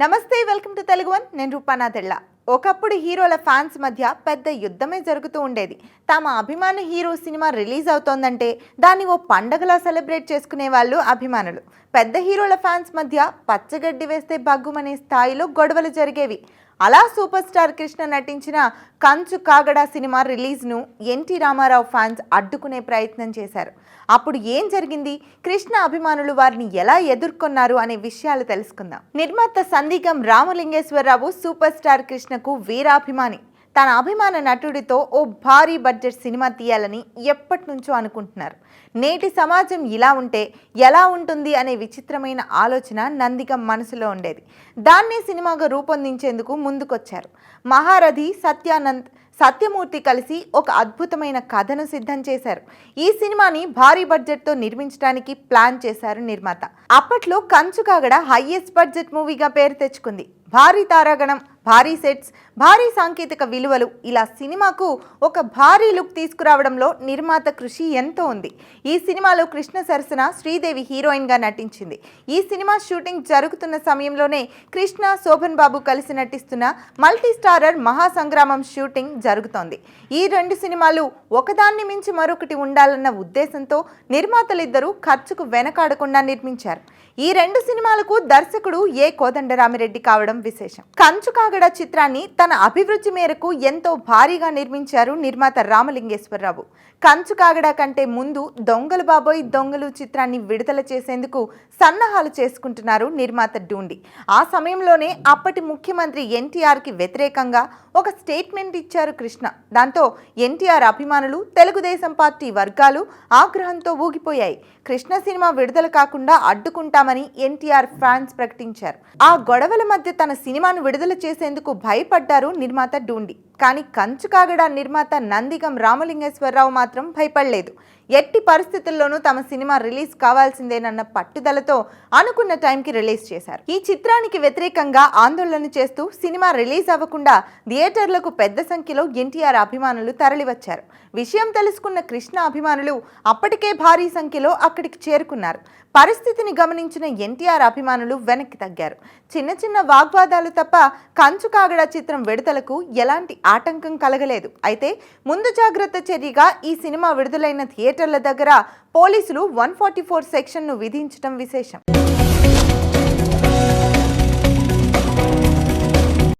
నమస్తే welcome to Telugu one. నేను రూపానా తెళ్ళ ఒకప్పుడు హీరోల ఫ్యాన్స్ మధ్య పెద్ద యుద్ధమే జరుగుతూ ఉండేది. తమ అభిమాన హీరో సినిమా రిలీజ్ అవుతోందంటే దాన్ని ఓ పండగలా సెలబ్రేట్ చేసుకునే వాళ్ళు అభిమానులు. పెద్ద హీరోల ఫ్యాన్స్ మధ్య పచ్చగడ్డి వేస్తే బగ్గుమనే స్థాయిలో గొడవలు జరిగేవి. అలా సూపర్ స్టార్ కృష్ణ నటించిన కంచు కాగడ సినిమా రిలీజ్ను ఎన్టీ రామారావు ఫ్యాన్స్ అడ్డుకునే ప్రయత్నం చేశారు. అప్పుడు ఏం జరిగింది? కృష్ణ అభిమానులు వారిని ఎలా ఎదుర్కొన్నారు అనే విషయాలు తెలుసుకుందాం. నిర్మాత సందీగం రామలింగేశ్వరరావు సూపర్ స్టార్ కృష్ణకు వీరాభిమాని. తన అభిమాన నటుడితో ఓ భారీ బడ్జెట్ సినిమా తీయాలని ఎప్పటి నుంచో అనుకుంటున్నారు. నేటి సమాజం ఇలా ఉంటే ఎలా ఉంటుంది అనే విచిత్రమైన ఆలోచన నందిగం మనసులో ఉండేది. దాన్నే సినిమాగా రూపొందించేందుకు ముందుకొచ్చారు. మహారథి సత్యానంద్ సత్యమూర్తి కలిసి ఒక అద్భుతమైన కథను సిద్ధం చేశారు. ఈ సినిమాని భారీ బడ్జెట్తో నిర్మించడానికి ప్లాన్ చేశారు నిర్మాత. అప్పట్లో కంచు కాగడ హైయెస్ట్ బడ్జెట్ మూవీగా పేరు తెచ్చుకుంది. భారీ తారాగణం భారీ సెట్స్ భారీ సాంకేతిక విలువలు ఇలా సినిమాకు ఒక భారీ లుక్ తీసుకురావడంలో నిర్మాత కృషి ఎంతో ఉంది. ఈ సినిమాలో కృష్ణ సరసన శ్రీదేవి హీరోయిన్గా నటించింది. ఈ సినిమా షూటింగ్ జరుగుతున్న సమయంలోనే కృష్ణ శోభన్ బాబు కలిసి నటిస్తున్న మల్టీ స్టారర్ మహాసంగ్రామం షూటింగ్ జరుగుతోంది. ఈ రెండు సినిమాలు ఒకదాన్ని మించి మరొకటి ఉండాలన్న ఉద్దేశంతో నిర్మాతలిద్దరూ ఖర్చుకు వెనకాడకుండా నిర్మించారు. ఈ రెండు సినిమాలకు దర్శకుడు ఏ కోదండరామిరెడ్డి కావడం విశేషం. కంచు కాగడ చిత్రాన్ని తన అభివృద్ధి మేరకు ఎంతో భారీగా నిర్మించారు నిర్మాత రామలింగేశ్వరరావు. కంచు కాగడ కంటే ముందు దొంగలు బాబోయ్ దొంగలు చిత్రాన్ని విడుదల చేసేందుకు సన్నాహాలు చేసుకుంటున్నారు నిర్మాత డూండి. ఆ సమయంలోనే అప్పటి ముఖ్యమంత్రి ఎన్టీఆర్కి వ్యతిరేకంగా ఒక స్టేట్మెంట్ ఇచ్చారు కృష్ణ. దాంతో ఎన్టీఆర్ అభిమానులు తెలుగుదేశం పార్టీ వర్గాలు ఆగ్రహంతో ఊగిపోయాయి. కృష్ణ సినిమా విడుదల కాకుండా అడ్డుకుంటామని ఎన్టీఆర్ ఫ్యాన్స్ ప్రకటించారు. ఆ గొడవల మధ్య తన సినిమాను విడుదల చేసేందుకు భయపడ్డారు నిర్మాత డూండి. కానీ కంచు కాగడా నిర్మాత నందిగం రామలింగేశ్వరరావు మాత్రం భయపడలేదు. ఎట్టి పరిస్థితుల్లోనూ తమ సినిమా రిలీజ్ కావాల్సిందేనన్న పట్టుదలతో అనుకున్న టైంకి రిలీజ్ చేశారు. ఈ చిత్రానికి వ్యతిరేకంగా ఆందోళన చేస్తూ సినిమా రిలీజ్ అవ్వకుండా థియేటర్లకు పెద్ద సంఖ్యలో ఎన్టీఆర్ అభిమానులు తరలివచ్చారు. విషయం తెలుసుకున్న కృష్ణ అభిమానులు అప్పటికే భారీ సంఖ్యలో అక్కడికి చేరుకున్నారు. పరిస్థితిని గమనించిన ఎన్టీఆర్ అభిమానులు వెనక్కి తగ్గారు. చిన్న చిన్న వాగ్వాదాలు తప్ప కంచు కాగడ చిత్రం విడుదలకు ఎలాంటి ఆటంకం కలగలేదు. అయితే ముందు జాగ్రత్త చర్యగా ఈ సినిమా విడుదలైన థియేటర్ల దగ్గర పోలీసులు వన్ ఫార్టీ ఫోర్ సెక్షన్ను విధించడం విశేషం.